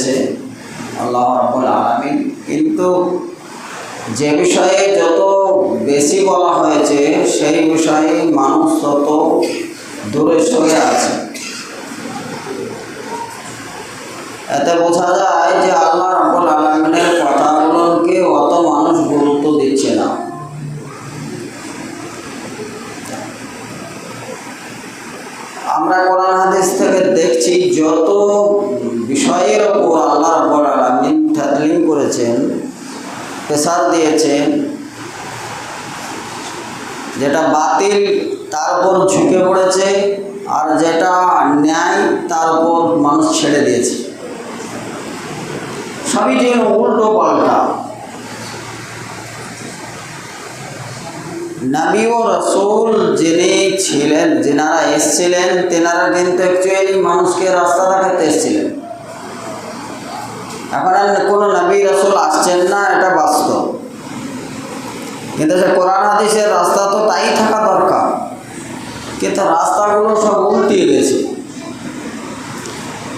করেছে আল্লাহ রাব্বুল আলামিন। কিন্তু যে বিষয়ে যত বেশি বলা হয়েছে, সেই বিষয়ে মানুষ তত দূরে সরে আছে। এতে বোঝা যায় যে আল্লাহ রাব্বুল আলামিনের কথাগুলোকে অত মানুষ গুরুত্ব দিচ্ছে না। আমরা কোরআন হাদিস থেকে দেখছি, যত প্রেসার দিয়েছেন যেটা বাতিল তার উপর ঝুঁকে পড়েছে আর যেটা ন্যায় তার উপর মানুষ ছেড়ে দিয়েছে। সবই যে উল্টো পাল্টা। নবী ও রসুল যিনি ছিলেন, যেনারা এসছিলেন, তেনারা কিন্তু অ্যাকচুয়ালি মানুষকে রাস্তা দেখাতে এসছিলেন। এখন আর কোনো নবী রসুল আসছেন না, এটা বাস্তব। কিন্তু সে কোরআন হাদিসের রাস্তা তো তাই থাকা দরকার। কিন্তু রাস্তাগুলো সব উল্টিয়ে গেছে।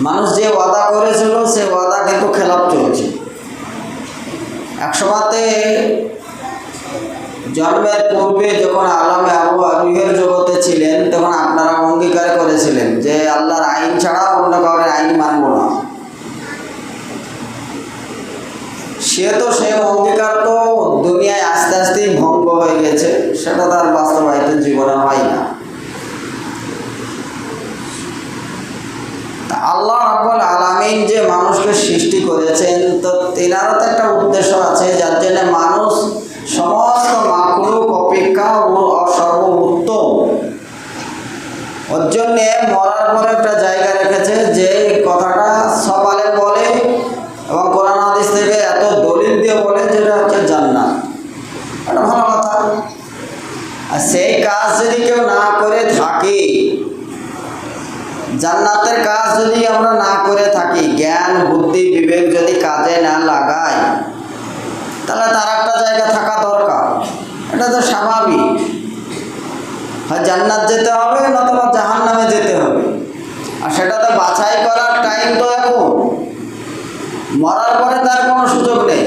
মানুষ যে ওয়াদা করেছিল, সে ওয়াদা কিন্তু খেলাপ চলছে। একসময়তে জন্মের পূর্বে যখন আলমে আবু আবিহের জগতে ছিলেন, তখন আপনারা অঙ্গীকার করেছিলেন যে, আল্লাহর আইন ছাড়া অন্য কাউরের আইন মানব না। সে তো সেই অঙ্গীকার তো দুনিয়ায় আস্তে আস্তেই ভঙ্গ হয়ে গেছে, সেটা তার বাস্তবায়িত জীবনে হয় না। আল্লাহ রাব্বুল আলামিন যে মানুষকে সৃষ্টি করেছেন, তো তেনারও তো একটা উদ্দেশ্য আছে, যার জন্য মানুষ সমস্ত মাকলুক অপেক্ষা ও সর্বোত্তম। ওর জন্যে মরার পরে একটা জায়গা রেখেছে যে কথাটা সকালে বলে এবং কোরআন হাদিস থেকে এত দলিল দিয়ে বলে যেটা হচ্ছে জান্নাত এটা ভালো কথা আর সেই কাজ যদি কেউ না করে থাকে, জান্নাতের কাজ যদি আমরা না করে থাকি, জ্ঞান, বুদ্ধি, বিবেক যদি কাজে না লাগাই, তাহলে তার একটা জায়গা থাকা দরকার। এটা তো স্বাভাবিক। হয় জান্নাত যেতে হবে, নতুবা জাহান নামে যেতে হবে। আর সেটা তো বাছাই করার টাইম তো এখন। মরার পরে তার কোনো সুযোগ নেই।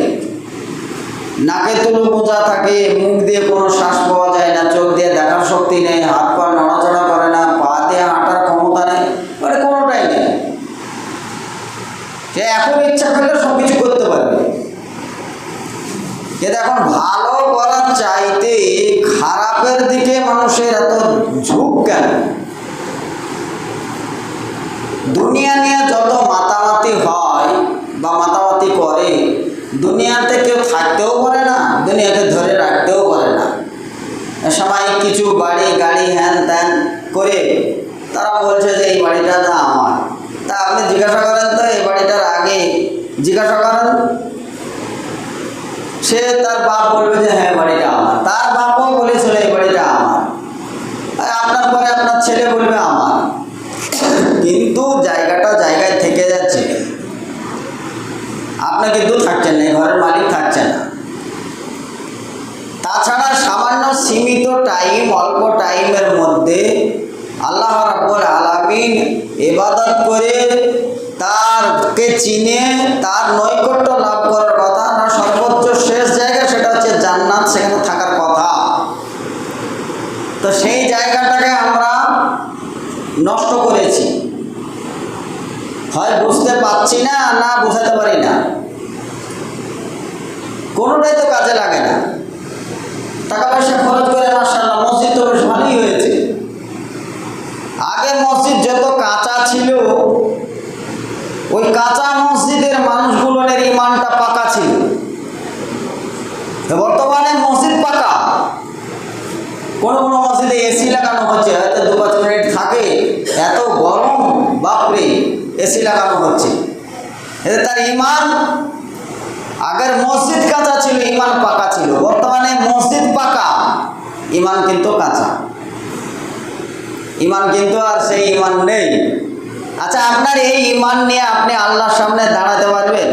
নাকে তুলো বোঝা থাকে, মুখ দিয়ে কোনো শ্বাস পাওয়া যায় না, চোখ দিয়ে দেখার শক্তি নেই, হাত পা নড়াচড়া করে না, পা দিয়ে হাঁটার ক্ষমতা নেই মানে কোনোটাই নেই। সে এখন ইচ্ছা করলে সব কিছু করতে পারবে। কিন্তু এখন ভালো করার চাইতে খারাপের দিকে মানুষের এত ঝুঁক কেন? দুনিয়া নিয়ে যত মাতামাতি হয় বা মাতামাতি করে দুনিয়াতে কেউ থাকতেও পারে না, দুনিয়াকে ধরে রাখতেও পারে না। সবাই কিছু বাড়ি, গাড়ি, হ্যান ত্যান করে তারা বলছে যে, এই বাড়িটা না আমার। তা আপনি জিজ্ঞাসা করেন তো, এই বাড়িটার আগে জিজ্ঞাসা করেন? সে তার বাপ বলবে যে হ্যাঁ বাড়িটা আমার। তার বাপও বলেছিল, এই বাড়িটা আমার। আর আপনার পরে আপনার ছেলে বলবে, আমার। আপনি কিন্তু থাকছেন না ঘরের মালিক থাকছে না। তাছাড়া সামান্য সীমিত টাইম অল্প টাইমের মধ্যে আল্লাহ রাব্বুল আলামিন ইবাদত করে তারকে চিনে, তার নৈকট্য লাভ করার কথা না সর্বোচ্চ শেষ জায়গা সেটা হচ্ছে জান্নাত, সেখানে থাকার কথা। তো সেই জায়গাটাকে আমরা নষ্ট করেছি। হয় বুঝতে পারছি না না বোঝাতে পারি না। কোনোটাই তো কাজে লাগে না। টাকা পয়সা খরচ করে মাসাল্লাহ মসজিদ তো বেশ ভালোই হয়েছে। আগে মসজিদ যত কাঁচা ছিল, ওই কাঁচা মসজিদের মানুষগুলোর ইমানটা পাকা ছিল। বর্তমানে মসজিদ পাকা। কোনো কোনো মসজিদে এসি লাগানো হচ্ছে, হয়তো দু পাঁচ মিনিট থাকে, এত গরম, বাপরে এসি লাগানো হচ্ছে। এতে তার ইমান আগের মসজিদ কাঁচা ছিল, ইমান পাকা ছিল। বর্তমানে মসজিদ পাকা, ইমান কিন্তু কাঁচা। ইমান কিন্তু আর সেই ইমান নেই। আচ্ছা আপনার এই ইমান নিয়ে আপনি আল্লাহর সামনে দাঁড়াতে পারবেন?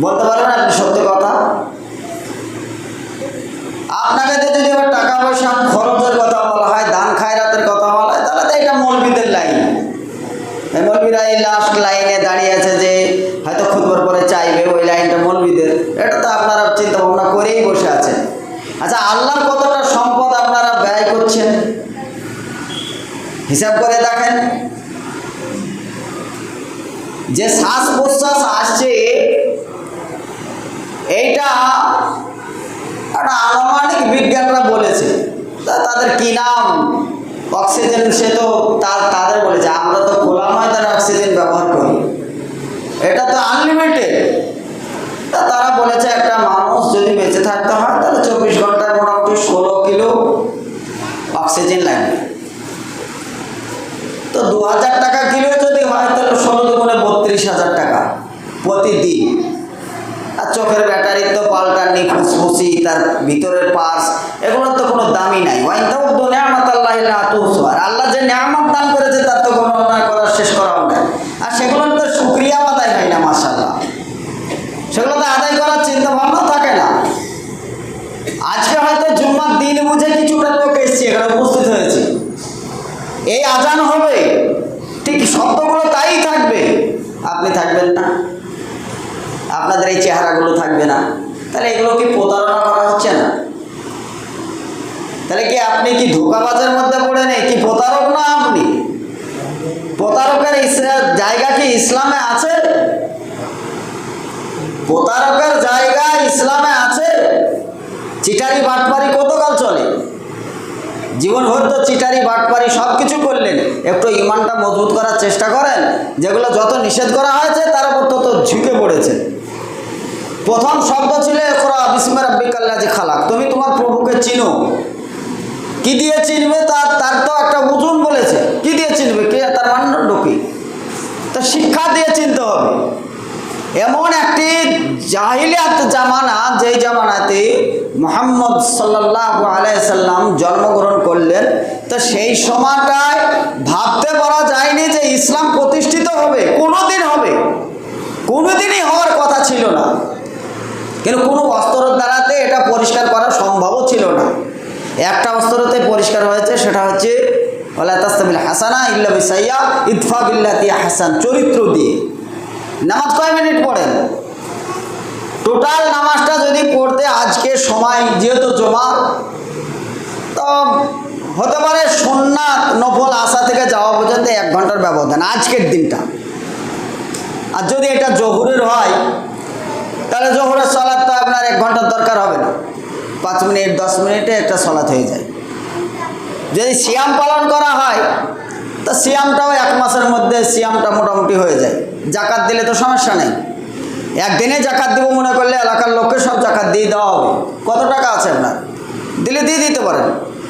বলতে পারবেন আপনি সত্যি কথা? আপনাকে যদি টাকা পয়সা কতটা সম্পদ আপনারা ব্যয় করছেন? হিসাব করে দেখেন। যে শ্বাস প্রশ্বাস আসছে, এইটা একটা আনুমানিক বিজ্ঞানরা বলেছে। তাদের কি নাম? অক্সিজেন সে তো তার, তাদের বলেছে, আমরা তো খোলা তারা অক্সিজেন ব্যবহার করি। এটা তো আনলিমিটেড তা তারা বলেছে, একটা মানুষ যদি বেঁচে থাকতে হয়, তাহলে চব্বিশ কিলো অক্সিজেন লাগবে। তো দু হাজার টাকা কিলো যদি হয়, তাহলে ষোলো দুগুণে বত্রিশ হাজার টাকা প্রতিদিন। আর চোখের ব্যাটারি তো পাল্টানি ফুসফুসি, তার ভিতরের পার্স এগুলোর তো কোনো দামই নাই। ওয়াইন তাও তো নেয়ামত আল্লাহ আর আল্লাহ যে নেয়ামত দান করেছে, তার তো কোনো করার শেষ করাও নাই। আর সেগুলোর তো সুক্রিয়া আদায় হয় না মাসাল্লাহ সেগুলো তো আদায় করার চিন্তা ভাবনা থাকে না। আজকে হয়তো জুম্মার দিন বুঝে কিছুটা লোক এসছে, এখানে এই আজান হবে। ঠিক শব্দগুলো তাই থাকবে। আপনি থাকবেন না। আপনাদের এই চেহারাগুলো থাকবে না। তাহলে এগুলো কি প্রতারণা করা হচ্ছে না? তাহলে কি আপনি কি ধোকাবাজের মধ্যে পড়ে নেই? কি প্রতারক না আপনি? প্রতারকের জায়গা কি ইসলামে আছে? প্রতারকের জায়গা ইসলামে আছে? চিটারি বাটপারি কতকাল চলে? জীবনভর তো চিটারি, বাটপারি সব কিছু করলেন। একটু ইমানটা মজবুত করার চেষ্টা করেন, যেগুলো যত নিষেধ করা হয়েছে, তার উপর তত ঝুঁকে পড়েছে। প্রথম শব্দ ছিল একরা বিসমের আব্বিকাল্লাজি খালাক। তুমি তোমার প্রভুকে চিনো। কি দিয়ে চিনবে? তার তার তো একটা ওজন বলেছে। কি দিয়ে চিনবে? কে? তার মানদণ্ড কি? তো শিক্ষা দিয়ে চিনতে হবে। এমন একটি জাহিলিয়াত জামানা, যেই জামানাতে মোহাম্মদ সাল্লাহ আলাইসাল্লাম জন্মগ্রহণ করলেন, তো সেই সময়টায় ভাবতে পারা যায়নি যে ইসলাম প্রতিষ্ঠিত হবে, কোনোদিন হবে। কোনোদিনই হওয়ার কথা ছিল না। কিন্তু কোনো অস্ত্রের দ্বারাতে এটা পরিষ্কার করা সম্ভবও ছিল না। একটা অস্ত্রতে পরিষ্কার হয়েছে, সেটা হচ্ছে হাসানা ইল্লা বিসাইয়া ইতফা বিল্লাতি হাসান চরিত্র দিয়ে। নামাজ কয় মিনিট পড়েন? টোটাল নামাজটা যদি পড়তে আজকে সময়, যেহেতু জমা তো হতে পারে সোননাথ নফল আসা থেকে যাওয়া পর্যন্ত এক ঘণ্টার ব্যবধান, আজকের দিনটা। আর যদি এটা জহুরের হয়, তাহলে জহুরের সলাদ তো আপনার এক ঘণ্টার দরকার হবে না। পাঁচ মিনিট, দশ মিনিটে একটা সলাৎ হয়ে যায়। যদি সিয়াম পালন করা হয়, তা সিয়ামটাও এক মাসের মধ্যে সিয়ামটা মোটামুটি হয়ে যায়। জাকাত দিলে তো সমস্যা নেই। একদিনে জাকাত দিব মনে করলে এলাকার লোককে সব জাকাত দিয়ে দেওয়া হবে। কত টাকা আছে আপনার? দিলে দিয়ে দিতে পারেন।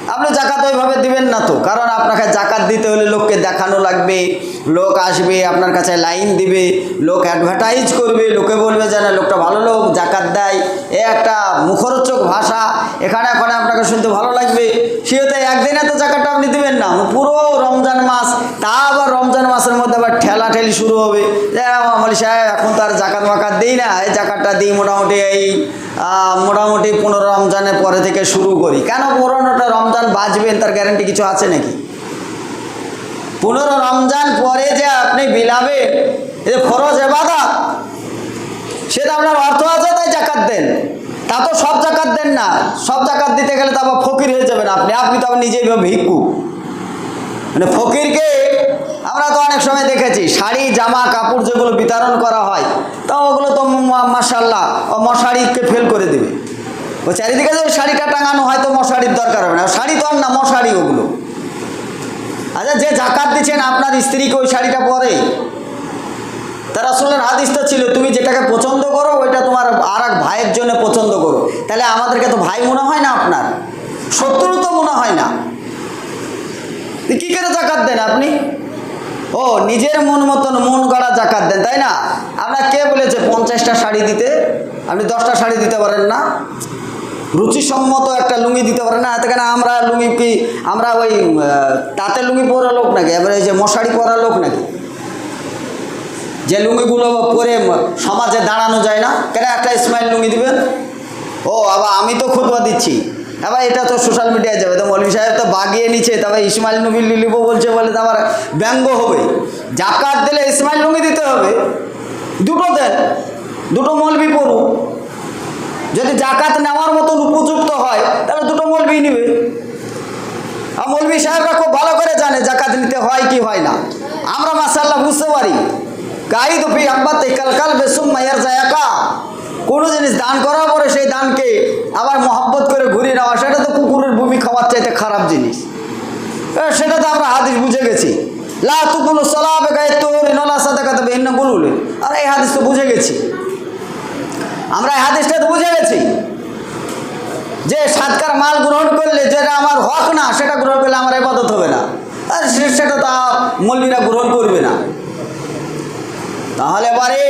আপনি জাকাত ওইভাবে দিবেন না তো, কারণ আপনাকে জাকাত দিতে হলে লোককে দেখানো লাগবে, লোক আসবে, আপনার কাছে লাইন দিবে, লোক অ্যাডভার্টাইজ করবে, লোকে বলবে যে, না, লোকটা ভালো লোক, জাকাত দেয়। এ একটা মুখরোচক ভাষা। এখানে এখানে আপনাকে শুনতে ভালো লাগবে। সেহেতু একদিনে তো জাকাতটা আপনি দিবেন না। পুরো রমজান মাস তা আবার রমজান মাসের মধ্যে আবার ঠেলা ঠেলি শুরু হবে। আমলি সাহেব, এখন তো আর জাকাত মাকাত দিই না, এই জাকাতটা দিই মোটামুটি এই মোটামুটি পনেরো রমজানের পরে থেকে শুরু করি। কেন পনেরোটা রমজান বাঁচবেন তার গ্যারেন্টি কিছু আছে নাকি? পনেরো রমজান পরে যে আপনি বিলাবেন, এ ফরজ এবাদা সেটা আপনার অর্থ আছে, তাই জাকাত দেন। তা তো সব জাকাত দেন না। সব জাকাত দিতে গেলে তো আবার ফকির হয়ে যাবেন আপনি। আপনি তো আবার নিজেই ভিক্ষু। মানে ফকিরকে আমরা তো অনেক সময় দেখেছি, শাড়ি, জামা, কাপড় যেগুলো বিতরণ করা হয় তা ওগুলো তো মাসাল্লাহ মশারিকে ফেল করে দেবে। ও চারিদিকে যে শাড়িটা টাঙানো হয় তো মশারির দরকার হবে না। শাড়ি তো আর না, মশারি ওগুলো। আচ্ছা যে জাকাত দিচ্ছেন আপনার স্ত্রীকে ওই শাড়িটা পরে তার আসলের হাদিস তো ছিল, তুমি যেটাকে পছন্দ করো, ওইটা তোমার আর এক ভাইয়ের জন্য পছন্দ করো। তাহলে আমাদেরকে তো ভাই মনে হয় না আপনার? শত্রু তো মনে হয় না। কি করে জাকাত দেন আপনি? ও, নিজের মন মতন মন গড়া জাকাত দেন, তাই না? আপনার কে বলেছে পঞ্চাশটা শাড়ি দিতে? আপনি দশটা শাড়ি দিতে পারেন না। রুচিসম্মত একটা লুঙ্গি দিতে পারেন না। কেন আমরা লুঙ্গি কি, আমরা ওই তাঁতের লুঙ্গি পরা লোক নাকি? এবারে যে মশারি পরা লোক নাকি? যে লুঙ্গিগুলো পরে সমাজে দাঁড়ানো যায় না? কেন একটা স্মাইল লুঙ্গি দিবেন? ও, আবার আমি তো খুদবা দিচ্ছি। এবার এটা তো সোশ্যাল মিডিয়ায় যাবে। তো মৌলী সাহেব তো বাগিয়ে নিচ্ছে। তবে ইসমাইল নবী লিলিব বলছে বলে তো আবার ব্যঙ্গ হবে। জাকাত দিলে ইসমাইল নবী দিতে হবে। দুটো দেন দুটো মলবি পড়ুক যদি জাকাত নেওয়ার মতন উপযুক্ত হয়, তাহলে দুটো মলবি নেবে। আর মৌলবী সাহেবরা খুব ভালো করে জানে জাকাত নিতে হয় কি হয় না। আমরা মাসাল্লাহ বুঝতে পারি। গাই তো ফি কাল কাল বেসুম মাইয়ার জায়াকা কোনো জিনিস দান করার পরে সেই দানকে আবার মহব্বত করে ঘুরিয়ে নেওয়া সেটা তো কুকুরের ভূমি খাওয়ার চাইতে খারাপ জিনিস। সেটা তো আমরা হাদিস বুঝে গেছি। লা তুকুলু সালাবে গায়ে তোর নলা সাদা কাতে ভিন্ন আর এই হাদিস তো বুঝে গেছি। আমরা এই হাদিসটা তো বুঝে গেছি। যে সাতকার মাল গ্রহণ করলে যেটা আমার হক না, সেটা গ্রহণ করলে আমার এবাদত হবে না। আর সেটা তা মৌলবীরা গ্রহণ করবে না। তাহলে এবারে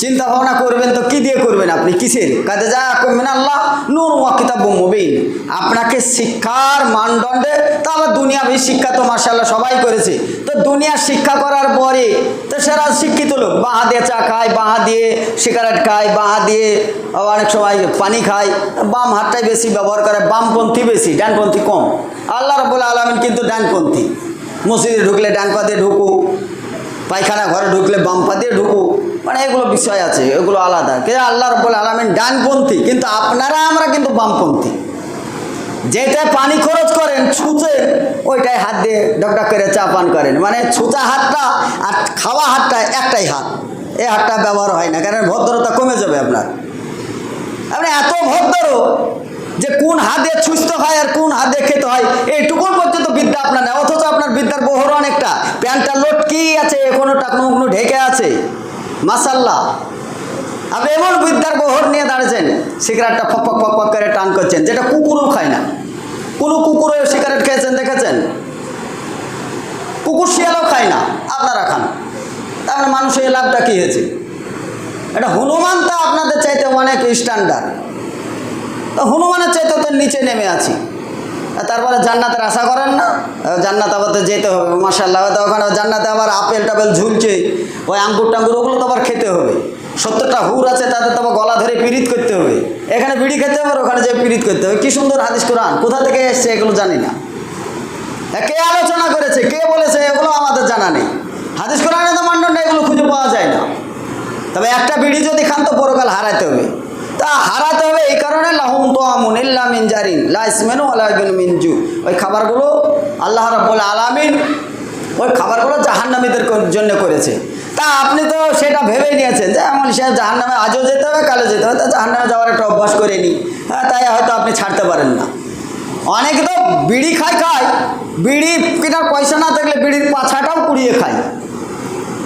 চিন্তা ভাবনা করবেন তো কি দিয়ে করবেন আপনি? কিসের? কাজে যা করবেন আল্লাহ নূর ওয়াকিতাব মুবিন। আপনাকে শিক্ষার মানদণ্ডে, তো আবার দুনিয়াবি শিক্ষা তো মার্শাল্লাহ সবাই করেছে। তো দুনিয়ার শিক্ষা করার পরে, তো সেরা শিক্ষিত লোক বাহা দিয়ে চা খায় বাহা দিয়ে সিগারেট খায় বাহা দিয়ে অনেক সময় পানি খায়, বাম হাতটাই বেশি ব্যবহার করে বামপন্থী বেশি ডানপন্থী কম। আল্লাহ রবুল্লা আলমিন কিন্তু ডানপন্থী মসজিদে ঢুকলে ডান পা দিয়ে ঢুকু, পায়খানা ঘরে ঢুকলে বাম পা দিয়ে ঢুকু। এগুলো বিষয় আছে, এগুলো আলাদা। কে আল্লাহ রব্বুল আলমিন ডানপন্থী, কিন্তু আপনারা আমরা কিন্তু বামপন্থী। যেটা পানি খরচ করেন, ছুঁচে, ওইটাই হাত দিয়ে ডকডক করে চা পান করেন। মানে ছুঁচা হাতটা আর খাওয়া হাতটা একটাই হাত। এই হাতটা ব্যবহার হয় না, কারণ ভদ্রতা কমে যাবে আপনার। আপনি এত ভদ্র যে কোন হাত ছুঁচতে হয় আর কোন হাত খেতে হয় এইটুকুন পর্যন্ত বিদ্যা আপনার নেই। অথচ আপনার বিদ্যার বহর অনেকটা। প্যান্টটা লটকি আছে কোনোটা কোনো উকনো ঢেকে আছে। মাসাল্লাহ আপনি এমন বিদ্যার বহর নিয়ে দাঁড়িয়েছেন, সিগারেটটা ফক ফক ফক করে টান করছেন, যেটা কুকুরও খায় না। কোনো কুকুরও সিগারেট খেয়েছেন, দেখেছেন? কুকুর শিয়ালও খায় না, আপনারা খান। তাহলে মানুষের লাভটা কী হয়েছে? এটা হনুমান তো আপনাদের চাইতে অনেক স্ট্যান্ডার্ড তো হনুমানের চাইতে তো নিচে নেমে আছি। তারপরে জান্নাতের আশা করেন না জান্নাত আবার তো যেতে হবে মাসাল্লাহ তো ওখানে জান্নাতে আবার আপেল টাপেল ঝুলছে, ওই আঙ্গুর টাঙ্গুর ওগুলো তো আবার খেতে হবে। সত্তরটা হুর আছে, তাদের তো গলা ধরে পিরিত করতে হবে। এখানে বিড়ি খেতে হবে ওখানে যে পিরিত করতে হবে। কি সুন্দর হাদিস কোরআন, কোথা থেকে এসছে এগুলো জানি না। কে আলোচনা করেছে, কে বলেছে, এগুলো আমাদের জানা নেই। হাদিস কোরআনে তো মান্ডন এগুলো খুঁজে পাওয়া যায় না। তবে একটা বিড়ি যদি খান তো পরকাল হারাতে হবে। তা হারাতে হবে এই কারণে লাহুম তো আমুন ইল্লা মিন জারিন, লা ইসমেনু ওয়ালা ইবনু মিনজু। ওই খাবারগুলো আল্লাহ রাব্বুল আলামিন ওই খাবারগুলো জাহান্নামীদের জন্য করেছে। তা আপনি তো সেটা ভেবেই নিয়েছেন যে এমন সে জাহান্নামে আজও যেতে হবে কালো যেতে হবে। তা জাহান্নামে যাওয়ার একটা অভ্যাস করে নিই। হ্যাঁ তাই হয়তো আপনি ছাড়তে পারেন না। অনেকে তো বিড়ি খায় খায়। বিড়ি কেনার পয়সা না থাকলে বিড়ির পাছাটাও কুড়িয়ে খায়।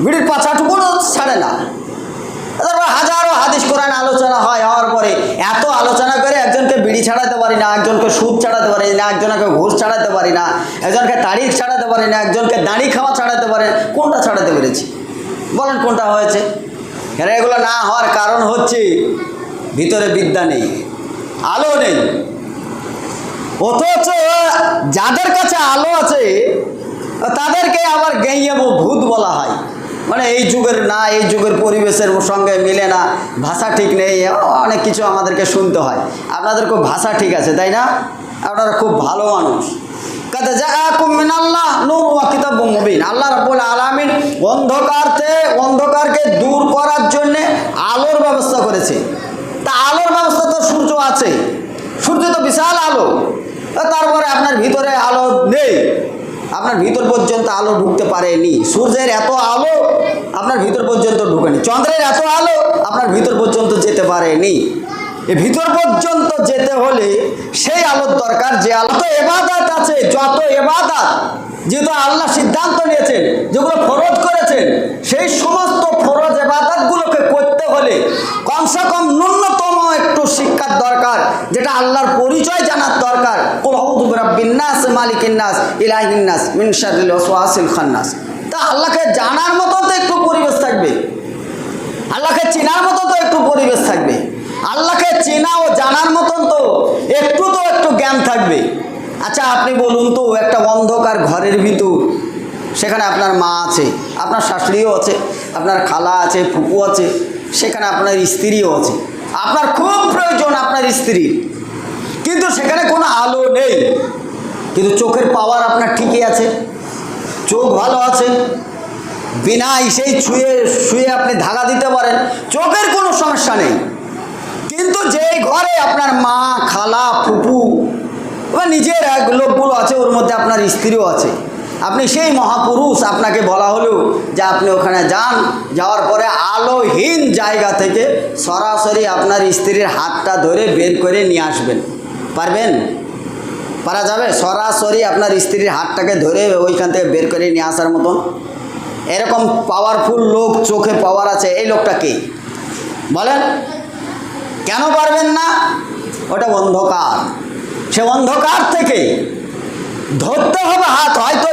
বিড়ির পাছাটুকুও ছাড়ে না। তারপর হাজারো হাদিস কোরআন আলোচনা হয়, হওয়ার পরে এত আলোচনা করে একজনকে বিড়ি ছাড়াতে পারি না, একজনকে সুদ ছাড়াতে পারি না, একজনকে ঘুষ ছাড়াতে পারি না, একজনকে তারিখ ছাড়াতে পারি না, একজনকে দাঁড়ি খাওয়া ছাড়াতে পারে কোনটা ছাড়াতে পেরেছি? বলেন কোনটা হয়েছে? কেন এগুলো না হওয়ার কারণ হচ্ছে ভিতরে বিদ্যা নেই, আলো নেই। অথচ যাদের কাছে আলো আছে, তাদেরকে আবার গেঁয়ে ভূত বলা হয়। মানে এই যুগের না, এই যুগের পরিবেশের সঙ্গে মিলে না, ভাষা ঠিক নেই অনেক কিছু আমাদেরকে শুনতে হয়। আপনাদের খুব ভাষা ঠিক আছে, তাই না? আপনারা খুব ভালো মানুষ। আল্লাহ অন্ধকারতে অন্ধকারকে দূর করার জন্যে আলোর ব্যবস্থা করেছে। তা আলোর ব্যবস্থা তো সূর্য সূর্য তো বিশাল আলো। তারপরে আপনার ভিতরে আলো নেই। আপনার ভিতর পর্যন্ত আলো ঢুকতে পারেনি। সূর্যের এত আলো, আপনার ভিতর পর্যন্ত ঢুকেনি। চন্দ্রের এত আলো, আপনার ভিতর পর্যন্ত যেতে পারেনি। এ ভিতর পর্যন্ত যেতে হলে সেই আলোর দরকার যে আলো। তো এবাদাত আছে, যত এবাদাত, যেহেতু আল্লাহ সিদ্ধান্ত নিয়েছেন, যেগুলো ফরজ করেছেন সেই সমস্ত ফরজ এবাদাতগুলোকে করতে হলে কমসে কম ন্যূনতম একটু শিক্ষার দরকার যেটা আল্লাহর পরিচয় জানার দরকার কুল আউযু বিরাব্বিন নাস মালিকিন নাস ইলাহিন নাস মিন শাররিল ওয়াসওয়াসিল খান্নাস। তা আল্লাহকে জানার মতো তো একটু পরিবেশ থাকবে। আল্লাহকে চেনার মতো তো একটু পরিবেশ থাকবে। আল্লাহকে চেনা ও জানার মতন তো একটু তো একটু জ্ঞান থাকবে। আচ্ছা আপনি বলুন তো, একটা অন্ধকার ঘরের ভিতর, সেখানে আপনার মা আছে, আপনার শাশুড়িও আছে, আপনার খালা আছে ফুপু আছে, সেখানে আপনার স্ত্রীও আছে। আপনার খুব প্রয়োজন আপনার স্ত্রীর। কিন্তু সেখানে কোনো আলো নেই। কিন্তু চোখের পাওয়ার আপনার ঠিকই আছে। চোখ ভালো আছে। বিনা ইসেই ছুঁয়ে শুয়ে আপনি ধাগা দিতে পারেন। চোখের কোনো সমস্যা নেই। কিন্তু যেই ঘরে আপনার মা, খালা, ফুপু বা নিজের লোকগুলো আছে, ওর মধ্যে আপনার স্ত্রীও আছে, আপনি সেই মহাপুরুষ আপনাকে বলা হলো যে আপনি ওখানে যান, যাওয়ার পরে আলোহীন জায়গা থেকে সরাসরি আপনার স্ত্রীর হাতটা ধরে বের করে নিয়ে আসবেন। পারবেন? পারা যাবে? সরাসরি আপনার স্ত্রীর হাতটাকে ধরে ওইখান থেকে বের করে নিয়ে আসার মতন। এরকম পাওয়ারফুল লোক চোখে পাওয়ার আছে। এই লোকটা কে? বলেন। কেন পারবেন না? ওটা অন্ধকার। সে অন্ধকার থেকে ধরতে হবে হাত, হয়তো